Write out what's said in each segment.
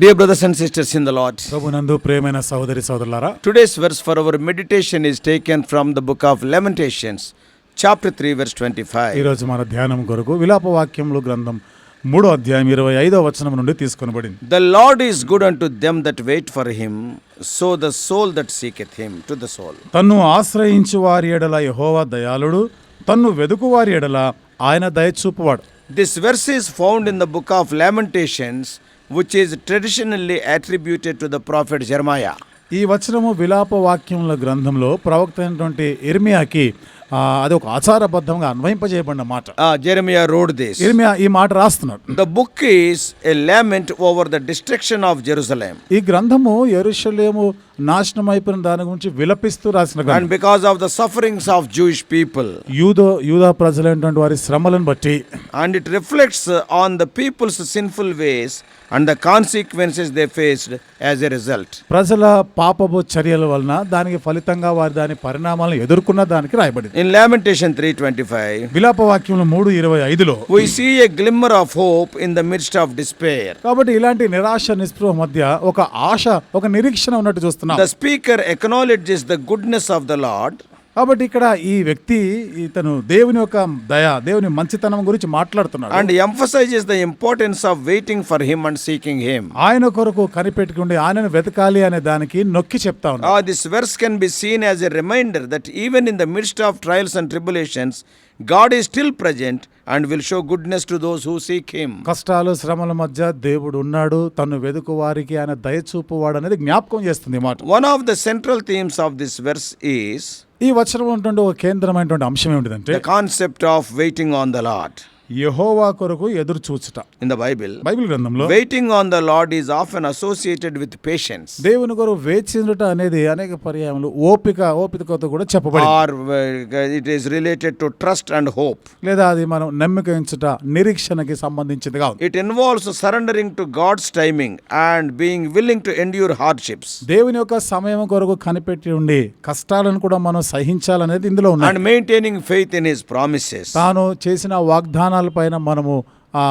Dear brothers and sisters in the Lord, ప్రభునందు ప్రేమైన సహోదరి సహోదరులారా today's verse for our meditation is taken from the book of Lamentations, chapter 3, verse 25. ఈరోజు మన ధ్యానం కొరకు విలాప వాక్యములు గ్రంథం మూడో అధ్యాయం ఇరవై ఐదో వచనం నుండి తీసుకొనబడింది The Lord is good unto them that wait for him, so the soul that seeketh him, to the soul. తన్ను ఆశ్రయించు వారి ఎడల యహోవా దయాళుడు తన్ను వెదుకు వారి ఎడల ఆయన దయచూపువాడు This verse is found in the book of Lamentations, which is traditionally attributed to the prophet Jeremiah. ఈ వచనము విలాప వాక్యముల గ్రంథంలో ప్రవక్త అయినటువంటి ఇర్మియాకి ఆ, అది ఒక ఆచారబద్ధంగా అన్వయింపజేయబడిన మాట Ah, Jeremiah wrote this. ఇర్మియా ఈ మాట రాస్తున్నాడు The book is a lament over the destruction of Jerusalem. ఈ గ్రంథము ఎరుషలేము నాశనం అయిపోయిన దాని గురించి విలపిస్తూ రాసిన గ్రంథం And because of the sufferings of Jewish people, యూదో యూదా ప్రజలైనటువంటి వారి శ్రమలను బట్టి and it reflects uh, on the people's sinful and the consequences they faced as a result. ప్రజల పాపపు చర్యల వలన దానికి ఫలితంగా వారి దాని పరిణామాలను ఎదుర్కొన్న దానికి రాయబడింది In Lamentation 3:25, విలాప వాక్యములు మూడు ఇరవై ఐదులో we see a glimmer of hope in the midst of despair. కాబట్టి ఇలాంటి నిరాశ నిస్పృహ మధ్య ఒక ఆశ ఒక నిరీక్షణ ఉన్నట్టు చూస్తున్నాం The speaker acknowledges the goodness of the Lord కాబట్టి ఇక్కడ ఈ వ్యక్తి ఇతను దేవుని యొక్క దయ దేవుని మంచితనం గురించి మాట్లాడుతున్నాడు. And emphasize is the importance of waiting for him and seeking him ఆయన కొరకు కనిపెట్టుకుండి ఆయనను వెతకాలి అనే దానికి నొక్కి చెప్తా ఉన్నా this verse can be seen as a reminder that even in the midst of trials and tribulations God is still present and will show goodness to those who seek him కష్టాలు శ్రమల మధ్య దేవుడు ఉన్నాడు తను వెదుకు వారికి ఆయన దయచూపువాడు అనేది జ్ఞాపకం చేస్తుంది మాట. One of the central themes of this verse is ఈ వచనంలో ఉన్నటువంటి ఒక కేంద్రమైనటువంటి అంశం ఏమిటంటే concept of waiting on the Lord యహోవా కొరకు ఎదురు చూచుట. ఇన్ ద బైబిల్ బైబిల్ గ్రంథంలో waiting on the Lord is often associated with patience దేవుని కొరకు వేచిందుట అనేది అనేక పర్యాయములు ఓపిక ఓపికతో కూడా కూడా or it is related to trust and hope లేదా అది మనం నమ్మిక ఉంచుట నిరీక్షణకి సంబంధించిందిగా it involves surrendering to God's timing and being willing to endure hardships దేవుని యొక్క సమయం కొరకు కనిపెట్టి ఉండి కష్టాలను కూడా మనం సహించాలనేది ఇందులో ఉంది and maintaining faith in his promises తాను చేసిన వాగ్దానం వాగ్దానాల పైన మనము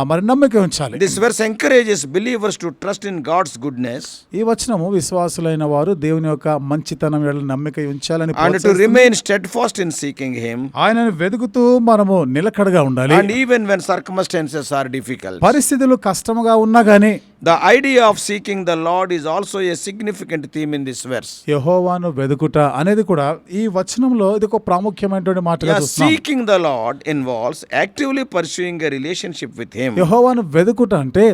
మరి నమ్మక ఉంచాలి. This verse encourages believers to trust in God's goodness ఈ వచనము విశ్వాసులైన వారు దేవుని యొక్క మంచితనం వెళ్ళి నమ్మిక ఉంచాలని to remain steadfast in seeking him ఆయనను వెదుగుతూ మనము నిలకడగా ఉండాలి. And even when circumstances are difficult పరిస్థితులు కష్టంగా ఉన్నా గానీ The idea of seeking the Lord is also a significant theme in this verse. యహోవాను వెదుకుట అనేది కూడా ఈ వచనంలో ఇది ఒక ప్రాముఖ్యమైనటువంటి మాటగా Yeah, చూస్తున్నాం seeking the Lord involves actively pursuing a relationship with Him. యహోవాను వెదుకుట అంటే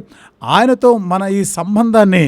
ఆయనతో మన ఈ సంబంధాన్ని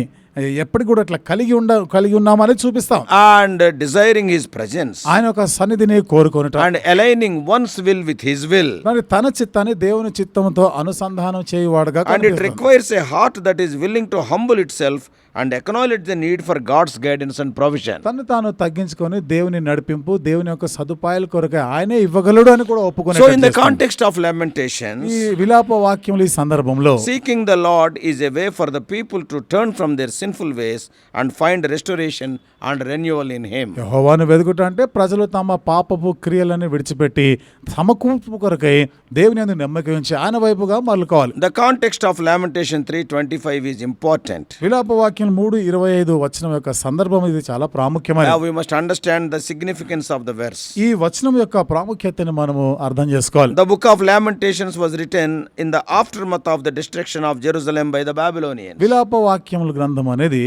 ఎప్పటికి కూడా ఇట్లా కలిగి ఉండ కలిగి ఉన్నామని చూపిస్తాం and desiring his presence ఆయన యొక్క సన్నిధిని కోరుకొనుట and aligning one's will with his will మరి తన చిత్తాన్ని దేవుని చిత్తంతో అనుసంధానం చేయువాడుగా and it కనిపిస్తుంది. requires a heart that is willing to humble itself and acknowledge the need for God's guidance and provision తను తాను తగ్గించుకొని దేవుని నడిపింపు దేవుని యొక్క సదుపాయాల కొరకే ఆయనే ఇవ్వగలడు అని కూడా ఒప్పుకునే so in the context of lamentations ఈ విలాప వాక్యములు ఈ సందర్భంలో seeking the lord is a way for the people to turn from their sinful ways and find restoration and renewal in him యెహోవాను వెదుకుట అంటే ప్రజలు తమ పాపపు క్రియలను విడిచిపెట్టి సమకూర్పు కొరకై దేవుని యందు నమ్మకం ఉంచి ఆయన వైపుగా మళ్ళుకోవాలి the context of lamentation 325 is important విలాప వాక్యం మూడు ఇరవై ఐదు వచనం యొక్క సందర్భం ఇది చాలా ప్రాముఖ్యమైన we must understand the significance of the verse ఈ వచనం యొక్క ప్రాముఖ్యతను మనము అర్థం చేసుకోవాలి The book of Lamentations was written in the aftermath of the destruction of Jerusalem by the Babylonians. విలాప వాక్యముల గ్రంథం అనేది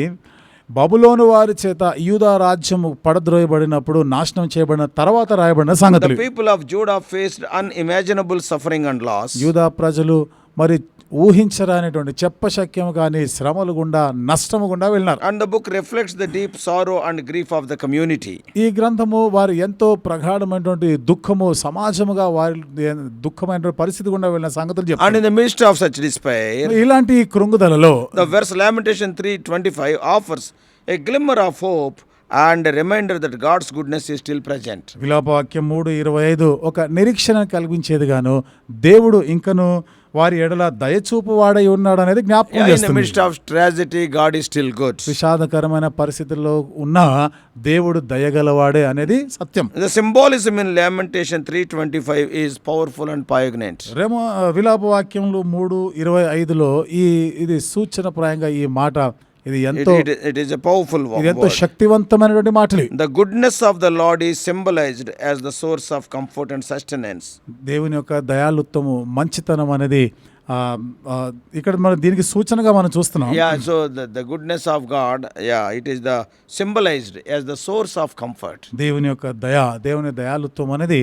బబులోను వారి చేత యూదా రాజ్యము పడద్రోయబడినప్పుడు నాశనం చేయబడిన తర్వాత రాయబడిన The సంగతులు people of Judah faced unimaginable suffering and loss. యూదా ప్రజలు మరి ఊహించరానేటువంటి చెప్పశక్యం కానీ శ్రమలు గుండా నష్టము గుండా వెళ్ళినారు. And the book reflects the deep sorrow and grief of the community ఈ గ్రంథము వారు ఎంతో ప్రగాఢమైనటువంటి దుఃఖము సమాజముగా వారి దుఃఖమైన పరిస్థితి గుండా వెళ్ళిన సంగతులు చెప్పి and the minister of such despair ఇలాంటి కృంగుదలలో the verse lamentation three twenty five offers a glimmer of hope and reminder that God's goodness is still present విలాపవాక్యం మూడు ఇరవై ఐదు ఒక నిరీక్షణ కల్పించేది గాను దేవుడు ఇంకనూ వారి ఎడల దయచూపు వాడై ఉన్నాడు అనేది జ్ఞాపకం చేస్తుంది midst of tragedy, God is still good. విషాదకరమైన పరిస్థితుల్లో ఉన్న దేవుడు దయగలవాడే అనేది సత్యం The symbolism in Lamentation 3:25 is powerful and poignant. రేమో విలాప వాక్యములు మూడు ఇరవై ఐదులో ఈ ఇది సూచన ప్రాయంగా ఈ మాట ఇది ఎంతో it is a powerful word ఎంతో శక్తివంతమైనటువంటి మాటలు the goodness of the Lord is symbolized as the source of comfort and sustenance దేవుని యొక్క దయాలుత్తము మంచితనం అనేది ఇక్కడ మన దీనికి సూచనగా మనం చూస్తున్నాం. Yeah so the goodness of God yeah it is the symbolized as the source of comfort దేవుని యొక్క దయ దేవుని దయాలుత్వం అనేది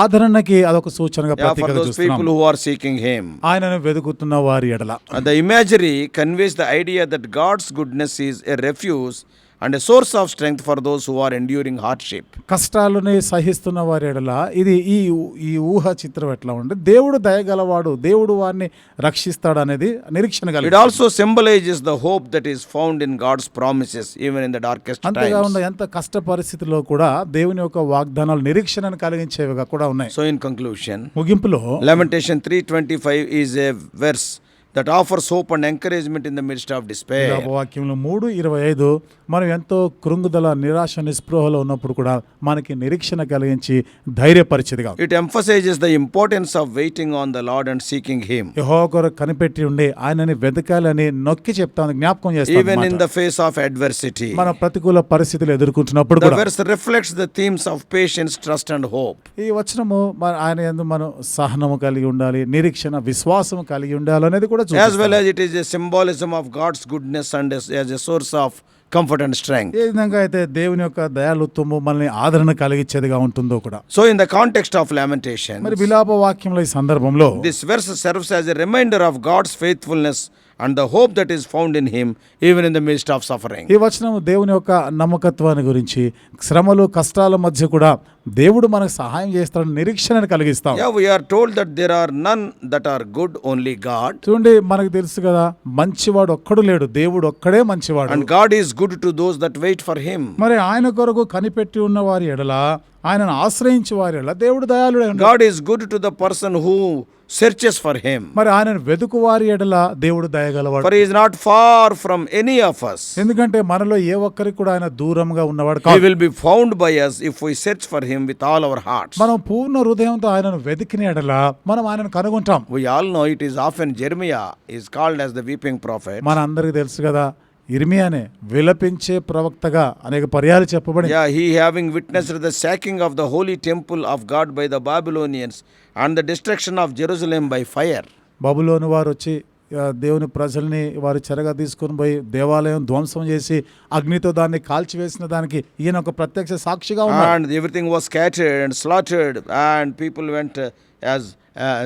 ఆదరణకి అదొక సూచనగా ప్రతీకగా చూస్తున్నాం. హూ ఆర్ సీకింగ్ హిమ్ ఆయనను వెదుకుతున్న వారి ఎడల. The imagery conveys the idea that God's goodness is a refuge and source of strength for those who are enduring hardship కష్టాలని సహిస్తున్న వారి ఎడల ఇది ఈ ఈ ఊహ చిత్రం ఎట్లా ఉంటే దేవుడు దయగలవాడు దేవుడు వారిని రక్షిస్తాడు అనేది నిరీక్షణ కలిగి it also symbolizes the hope that is found in God's promises even in the అంతగా ఉన్న ఎంత కష్ట పరిస్థితిలో కూడా దేవుని యొక్క వాగ్దానాలు నిరీక్షణను కలిగించేవిగా కూడా ఉన్నాయి. సో ఇన్ కంక్లూషన్ ముగింపులో lamentation three twenty five is a verse that offer hope and encouragement in the midst of despair వాక్యంలో మూడు ఇరవై ఐదు మనం ఎంతో కృంగుదల నిరాశ నిస్పృహలో ఉన్నప్పుడు కూడా మనకి నిరీక్షణ కలిగించి ధైర్యపరిచేది కాదు. It emphasizes the importance of waiting on the Lord and seeking him యహోకర్ కనిపెట్టి ఉండి ఆయనని వెతకాలని నొక్కి చెప్తాను జ్ఞాపకం చేస్తాను even in the face of adversity మన ప్రతికూల పరిస్థితులు ఎదుర్కొంటున్నప్పుడు reflects the themes of patience trust and hope ఈ వచనము ఆయన ఎందు మనం సహనము కలిగి ఉండాలి నిరీక్షణ విశ్వాసము కలిగి ఉండాలి అనేది కూడా As well చూపిస్తాడు. as it is a symbolism of God's goodness and as, as a source of comfort and strength. ఏ విధంగా అయితే దేవుని యొక్క దయాలుత్వము మనల్ని ఆదరణ కలిగించేదిగా ఉంటుందో కూడా So, in the context of lamentation, మరి విలాప వాక్యంలో ఈ సందర్భంలో this verse serves as a reminder of God's faithfulness and the hope that is found in Him, even in the midst of suffering. ఈ వచనం దేవుని యొక్క నమ్మకత్వాన్ని గురించి శ్రమలు కష్టాల మధ్య కూడా దేవుడు మనకు సహాయం చేస్తాడని నిరీక్షణను కలిగిస్తాం Yeah, we are told that there are none that are good, only God. చూడండి మనకు తెలుసు కదా మంచివాడు ఒక్కడు లేడు దేవుడు ఒక్కడే మంచివాడు And God is good to those that wait for Him. మరి ఆయన కొరకు కనిపెట్టి ఉన్న వారి ఎడల ఆయనను ఆశ్రయించే వారి దేవుడు దయాళుడే God is good to the person who searches for him మరి ఆయన వెతుకు వారి ఎడల దేవుడు దయగలవాడు for is not far from any of us ఎందుకంటే మనలో ఏ ఒక్కరికి కూడా ఆయన దూరంగా ఉన్నవాడు కాదు. Will be found by us if we search for him with all our heart మనం పూర్ణ హృదయంతో ఆయనను వెతికిన ఎడల మనం ఆయనను కనుగొంటాం. We all know it is of an Jeremiah is called as the weeping prophet మన అందరికి తెలుసు కదా ఇర్మియానే విలపించే ప్రవక్తగా అనేక పర్యాలు చెప్పబడి he having witness the sacking of the holy temple of God by the Babylonians and the destruction of Jerusalem by fire బాబులోని వారు వచ్చి దేవుని ప్రజల్ని వారు చెరగా తీసుకొని పోయి దేవాలయం ధ్వంసం చేసి అగ్నితో దాన్ని కాల్చివేసిన దానికి ఈయన ఒక ప్రత్యక్ష సాక్షిగా ఉన్నాడు. And everything was captured and slaughtered and people went as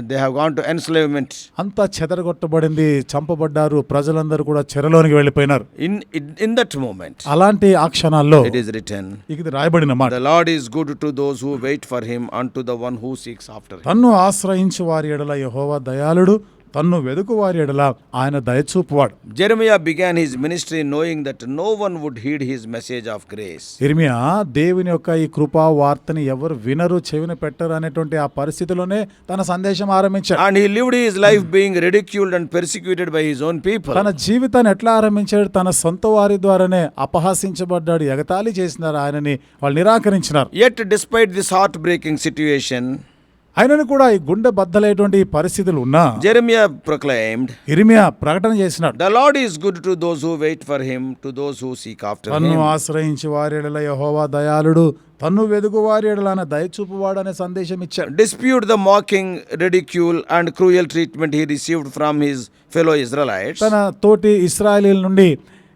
they gone to enslavement అంతా చెదరగొట్టబడింది చంపబడ్డారు ప్రజలందరూ కూడా చెరలోనికి వెళ్ళిపోయినారు. ఇన్ ఇన్ దట్ మూమెంట్ అలాంటి ఆ క్షణాల్లో ఇట్ ఈస్ రిటర్న్ ఇది రాయబడిన మాట. Lord is good to those who wait for him and to the one who seeks after తన్ను ఆశ్రయించు వారి ఎడల యహోవా దయాళుడు. తన్ను వెదుకువారి ఎడల ఆయన దయచూపువాడు Jeremiah began his ministry knowing that no one would heed his message of grace ఇర్మియా దేవుని యొక్క ఈ కృపా వార్తని ఎవరు వినరు చెవిన పెట్టరు అనేటువంటి ఆ పరిస్థితిలోనే తన సందేశం ఆరంభించాడు. And he lived his life being ridiculed and persecuted by his own people తన జీవితాన్ని ఎట్లా ఆరంభించాడు? తన సొంత వారి ద్వారానే అపహాసించబడ్డాడు ఎగతాళి చేసినారు ఆయనని వాళ్ళు నిరాకరించినారు. Yet despite this heartbreaking situation ఆయనను కూడా ఈ గుండె బద్దలైనటువంటి పరిస్థితులు ఉన్నా జెరిమియా ప్రొక్లైమ్డ్ హిర్మియా ప్రకటన చేసినాడు. The Lord is good to those who wait for him to those who seek after him తన్ను ఆశ్రయించి వారిడల యెహోవా దయాళుడు తన్ను వెదుగు వారిడల అన్న దయచూపు వాడనే సందేశం ఇచ్చాడు. Despite the mocking ridicule and cruel treatment he received from his fellow Israelites తన తోటి ఇస్రాయేలీల నుండి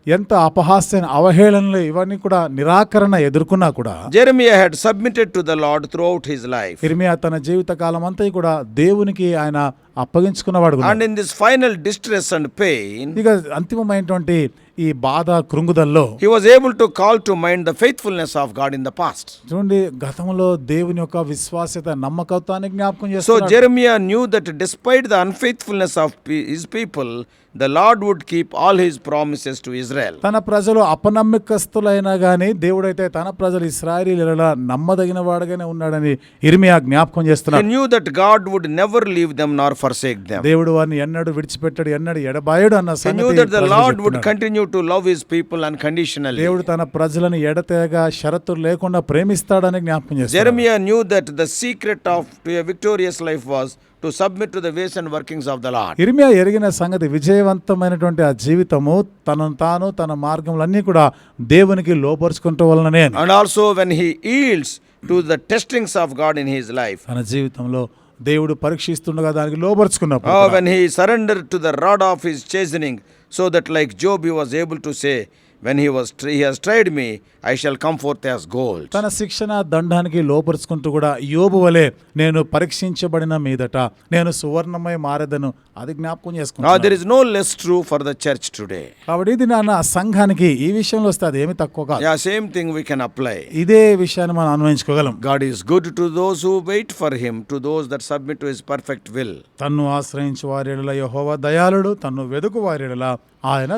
ఎంత అపహాస్యం అవహేళనలు ఇవన్నీ కూడా నిరాకరణ ఎదుర్కొన్నా కూడా Jeremiah had submitted to the Lord throughout his life ఇర్మియా తన జీవిత కాలం అంతా కూడా దేవునికి ఆయన అప్పగించుకున్నవాడు and in this final distress and pain ఇక అంతిమమైనటువంటి ఈ బాధ కృంగుదల్లో he was able to call to mind the faithfulness of God in the past చూడండి గతంలో దేవుని యొక్క విశ్వాసత నమ్మకత్వానికి జ్ఞాపకం చేస్తాడు so Jeremiah knew that despite the unfaithfulness of his people the Lord would keep all his promises to Israel. తన ప్రజలు అపనమ్మకస్తులైనా గానీ దేవుడైతే తన ప్రజలు ఇస్రాయలీల నమ్మదగిన వాడుగానే ఉన్నాడని ఇర్మియా జ్ఞాపకం He చేస్తున్నాడు knew that God would never leave them nor forsake them. దేవుడు వారిని ఎన్నడు విడిచిపెట్టాడు ఎన్నడు ఎడబాయడు అన్న He knew సంగతి that the ప్రజలు Lord would చెప్తున్నారు. continue to love his people unconditionally. దేవుడు తన ప్రజలను ఎడతెగ షరతులు లేకుండా ప్రేమిస్తాడని జ్ఞాపకం చేస్తాడు Jeremiah knew that the secret of to a victorious life was to submit to the ways and workings of the Lord ఇర్మియా ఎరిగిన సంగతి విజయవంతమైనటువంటి ఆ జీవితము తనను తాను తన మార్గములన్నీ కూడా దేవునికి లోపరుచుకుంటూ వలననే. And also when he yields to the testings of God in his life తన జీవితంలో దేవుడు పరీక్షిస్తుండగా దానికి లోపరుచుకున్నప్పుడు when he surrender to the rod of his chastening so that like Job he was able to say to say, When he was he has tried me, I shall come forth as gold. తన శిక్షణ దండానికి లోపరుచుకుంటూ కూడా యోబు వలె నేను పరీక్షించబడిన మీదట నేను సువర్ణమై మారేదను అది జ్ఞాపకం Now చేసుకుంటాను there is no less true for the church today. కాబట్టి ఇది నాన్న సంఘానికి ఈ విషయంలో వస్తే అది ఏమి తక్కువ కాదు Yeah, same thing we can apply. ఇదే విషయాన్ని మనం అన్వయించుకోగలం God is good to those who wait for him, to those that submit to his perfect will. తన్ను ఆశ్రయించు వారిడల యహోవ దయాళుడు తన్ను వెదుకు వారిడల ఆయన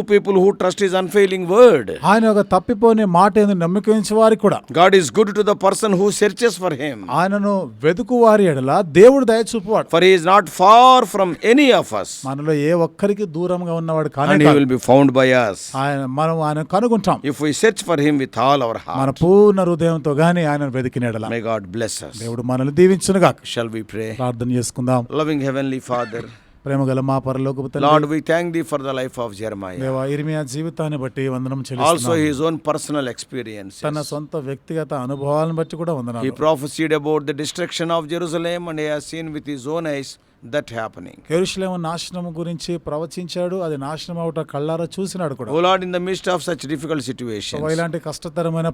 people who trust is unfailing ఆయన ఒక తప్పిపోనే మాట ఏంది నమ్మకించే వారికి కూడా. God is good to the person who searches for him ఆయనను వెతుకు వారి ఎడల దేవుడు దయ చూపువాడు. For is not far from any of us మనలో ఏ ఒక్కరికి దూరంగా ఉన్నవాడు కానీ ఫౌండ్ బై అస్ ఆయన మనం ఆయన కనుగొంటాం. If we search for him with all our heart మన పూర్ణ హృదయంతో గాని ఆయన వెతికిన ఎడల. మే గాడ్ దేవుడు మనల్ని దీవించునుగా షల్ వి ప్రే ప్రార్థన చేసుకుందాం. లవింగ్ హెవెన్లీ ఫాదర్ ప్రేమ గల మా పరలోకపు తండ్రి Lord, we thank thee for the life of Jeremiah. దేవా ఇర్మియా జీవితాన్ని బట్టి వందనం చెల్లిస్తున్నాం his own personal experiences. తన సొంత వ్యక్తిగత అనుభవాలను బట్టి కూడా వందనాలు prophesied about the destruction of Jerusalem, and he has seen with his own eyes that happening. యెరూషలేము నాశనం గురించి ప్రవచించాడు అది నాశనం అవట కళ్ళారా చూసినాడు కూడా Lord, in the midst of such difficult దేవా, situations, ఇలాంటి కష్టతరమైన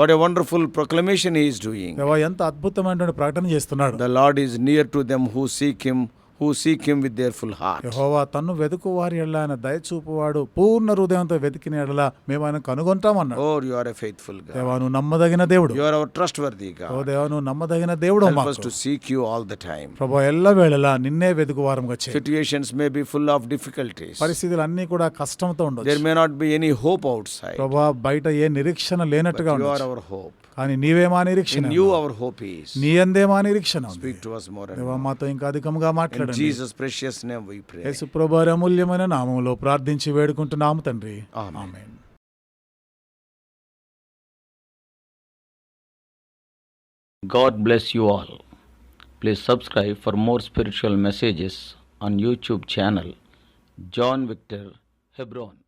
what a wonderful proclamation he is doing. దేవా ఎంత అద్భుతమైనటువంటి ప్రకటన చేస్తున్నాడు The Lord is near to them who seek him, who seek him with their full heart. యెహోవా తన్ను వెతుకు వారి ఎడల ఆయన దయచూపువాడు పూర్ణ హృదయంతో వెతికిన ఎడల మేము ఆయన కనుగొంటామన్నాడు Oh, you are a faithful God. దేవా నువ్వు నమ్మదగిన దేవుడు You are our trustworthy oh God. దేవా నువ్వు నమ్మదగిన దేవుడు Help us మాకు to seek you all the time. ప్రభా ఎల్ల వేళలా నిన్నే వెతుకు వారంగా చేయి Situations may be full of difficulties. పరిస్థితులు అన్నీ కూడా కష్టంతో ఉండొచ్చు may not be any hope outside. ప్రభా బయట ఏ నిరీక్షణ లేనట్టుగా you are ఉండొచ్చు our hope. కానీ నీవే మా నిరీక్షణ you our hope is. నీ అందే మా నిరీక్షణ Speak to us and దేవా. మాతో ఇంకా అధికంగా In Jesus precious name we pray అమూల్యమైన నామములో ప్రార్థించి వేడుకుంటున్నాము తండ్రి. God bless you all please subscribe for more spiritual messages on YouTube channel John Victor Hebron